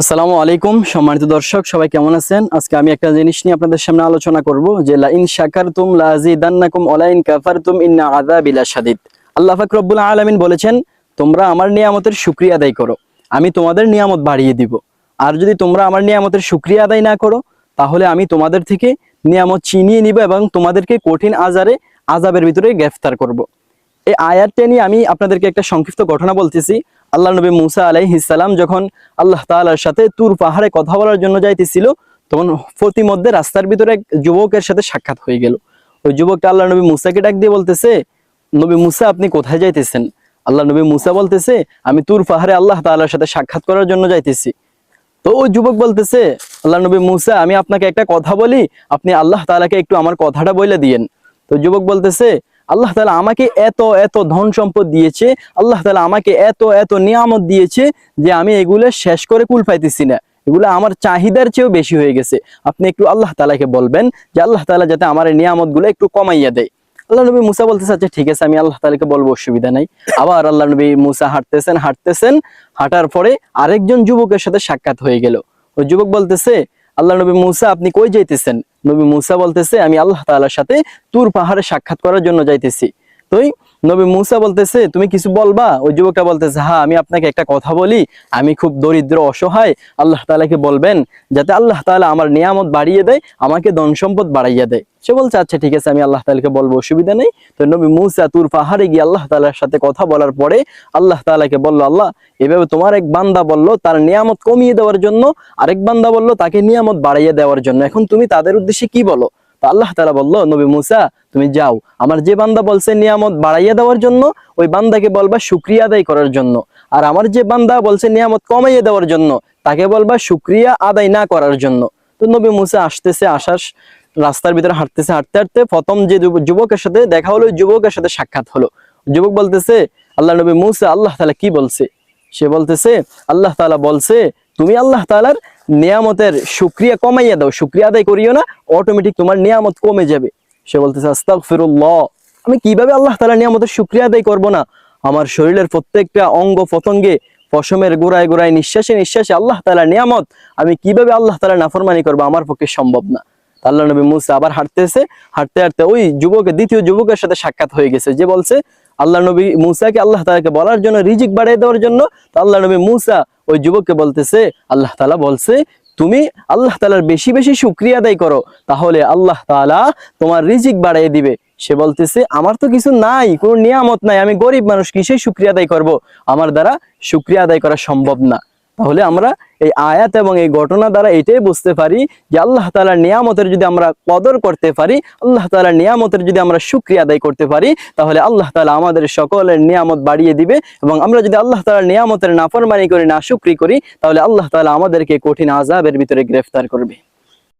আসসালামু আলাইকুম, সম্মানিত দর্শক, সবাই কেমন আছেন? আজকে আমি একটা জিনিস নিয়ে আপনাদের সামনে আলোচনা করব, যে লা ইন শাকারতুম লা আযীদান্নাকুম ওয়া লা ইন কাফারতুম ইন্না আযাবি লাশাদীদ আল্লাহ পাক রব্বুল আলামিন বলেছেন, তোমরা আমার নিয়ামতের শুকরিয়া আদায় করো, আমি তোমাদের নিয়ামত বাড়িয়ে দিব। আর যদি তোমরা আমার নিয়ামতের শুকরিয়া আদায় না করো, তাহলে আমি তোমাদের থেকে নিয়ামত ছিনিয়ে নিব এবং তোমাদেরকে কঠিন আজারে আজাবের ভিতরে গ্রেফতার করব। এই আয়াতটা নিয়ে আমি আপনাদেরকে একটা সংক্ষিপ্ত ঘটনা বলতেছি। আল্লাহ নবী মুসা আলাইহিসাল্লাম যখন আল্লাহ তাআলার সাথে তুর পাহাড়ে কথা বলার জন্য যাইতেছিল, তখন প্রতিমধ্যে রাস্তার ভিতরে এক যুবকের সাথে সাক্ষাৎ হয়ে গেল। ওই যুবকটা আল্লাহ নবী মুসাকে ডাক দিয়ে বলতেছে, নবী মুসা, আপনি কোথায় যাইতেছেন? আল্লাহ নবী মুসা বলতেছে, আমি তুর পাহাড়ে আল্লাহ তাআলার সাথে সাক্ষাৎ করার জন্য যাইতেছি। তো ওই যুবক বলতেছে, আল্লাহ নবী মুসা, আমি আপনাকে একটা কথা বলি, আপনি আল্লাহ তাআলাকে একটু আমার কথাটা বলে দিয়েন। তো যুবক বলতেছে আল্লাহ তালা আমাকে এত এত ধন সম্পদ দিয়েছে, আল্লাহ তালা আমাকে এত এত নিয়ামত দিয়েছে যে আমি এগুলো শেষ করে কুল পাইতেছি না। এগুলো আমার চাহিদার চেয়েও বেশি হয়ে গেছে। আপনি একটু আল্লাহ তালাকে বলবেন যে আল্লাহ তাআলা যাতে আমার নিয়ামতগুলো একটু কমাইয়া দেয়। আল্লাহ নবী মুসা বলতেছে আচ্ছা ঠিক আছে, আমি আল্লাহ তাআলাকে বলব, অসুবিধা নাই। আবার আল্লাহ নবী মুসা হাঁটতেছেন হাঁটতেছেন, হাঁটার পরে আরেকজন যুবকের সাথে সাক্ষাৎ হয়ে গেল। ওই যুবক বলতেছে আল্লাহ নবী মুসা, আপনি কই যাইতেছেন? নবী মুসা বলতেছে, আমি আল্লাহ তাল্লাহার সাথে তুর পাহাড়ে সাক্ষাৎ করার জন্য যাইতেছি। তোই নবী মুসা বলতেছে, তুমি কিছু বলবা? ওই যুবকটা বলতেছে হ্যাঁ আমি আপনাকে একটা কথা বলি। আমি খুব দরিদ্র, অসহায়। আল্লাহ তাআলাকে বলবেন যাতে আল্লাহ তাআলা আমার নিয়ামত বাড়িয়ে দেয়, আমাকে ধন সম্পদ বাড়াইয়া দেয়। সে বলছে আচ্ছা ঠিক আছে, আমি আল্লাহ তাআলাকে বলব, অসুবিধা নেই। তো নবী মুসা তুর পাহাড়ে গিয়ে আল্লাহ তাআলার সাথে কথা বলার পরে আল্লাহ তালাকে বলল, আল্লাহ, এভাবে তোমার এক বান্দা বলল তার নিয়ামত কমিয়ে দেওয়ার জন্য, আরেক বান্দা বলল তাকে নিয়ামত বাড়াইয়া দেওয়ার জন্য। এখন তুমি তাদের উদ্দেশ্যে কি বলো? তো আল্লাহ তালা বলল, নবী মুসা, তুমি যাও। আমার যে বান্দা বলছে নিয়ামত বাড়াইয়া দেওয়ার জন্য, ওই বান্দাকে বলবা শুক্রিয়া আদায় করার জন্য। আর আমার যে বান্দা বলছে নিয়ামত কমাইয়া দেওয়ার জন্য, তাকে বলবা শুক্রিয়া আদায় না করার জন্য। তো নবী মুসা আসতেছে, আসার রাস্তার ভিতরে হাঁটতেছে, হাঁটতে হাঁটতে প্রথম যে যুবকের সাথে দেখা হলো যুবকের সাথে সাক্ষাৎ হলো। যুবক বলতেছে, আল্লাহ নবী মুসা, আল্লাহ তাআলা কি বলছে? সে বলতেছে, আল্লাহ তাআলা বলছে তুমি আল্লাহ তালার নিয়ামতের সুক্রিয়া কমাইয়া দাও সুক্রিয়া আদায় করিও না অটোমেটিক তোমার নিয়ামত কমে যাবে। সে বলতেছে আস্তাক ফিরুল্লাহ আমি কীভাবে আল্লাহ তালার নিয়ামতের সুক্রিয়া আদায় করব না? আমার শরীরের প্রত্যেকটা অঙ্গ প্রত্যঙ্গে পশমের গোড়ায় গোড়ায় নিঃশ্বাসে নিঃশ্বাসে আল্লাহ তালা নিয়ামত, আমি কীভাবে আল্লাহ তালা নাফরমানি করব? আমার পক্ষে সম্ভব না। আল্লাহ নবী মুসা আবার হাঁটতেছে, হাঁটতে হাঁটতে ওই যুবকের দ্বিতীয় যুবকের সাথে সাক্ষাৎ হয়ে গেছে, যে বলছে, আল্লাহ নবী মুসাকে আল্লাহ তাআলাকে বলার জন্য, রিজিক বাড়িয়ে দেওয়ার জন্য আল্লাহ নবী মুসা ওই যুবককে বলতেছে, আল্লাহ তাআলা বলছে, তুমি আল্লাহ তালার বেশি বেশি শুকরিয়া আদায় করো, তাহলে আল্লাহ তাআলা তোমার রিজিক বাড়িয়ে দিবে। সে বলতেছে, আমার তো কিছু নাই, কোনো নিয়ামত নাই, আমি গরিব মানুষ কিসে শুক্রিয়া আদায় করব? আমার দ্বারা শুক্রিয়া আদায় করা সম্ভব না। তাহলে আমরা এই আয়াত এবং এই ঘটনা দ্বারা এটাই বুঝতে পারি যে আল্লাহ তালার নিয়ামতের যদি আমরা কদর করতে পারি, আল্লাহ তালার নিয়ামতের যদি আমরা সুক্রিয়া আদায় করতে পারি, তাহলে আল্লাহ তালা আমাদের সকলের নিয়ামত বাড়িয়ে দিবে এবং আমরা যদি আল্লাহ তালার নিয়ামতের নাফরমানি করি না সুক্রি করি, তাহলে আল্লাহ তালা আমাদেরকে কঠিন আজাবের ভিতরে গ্রেফতার করবে।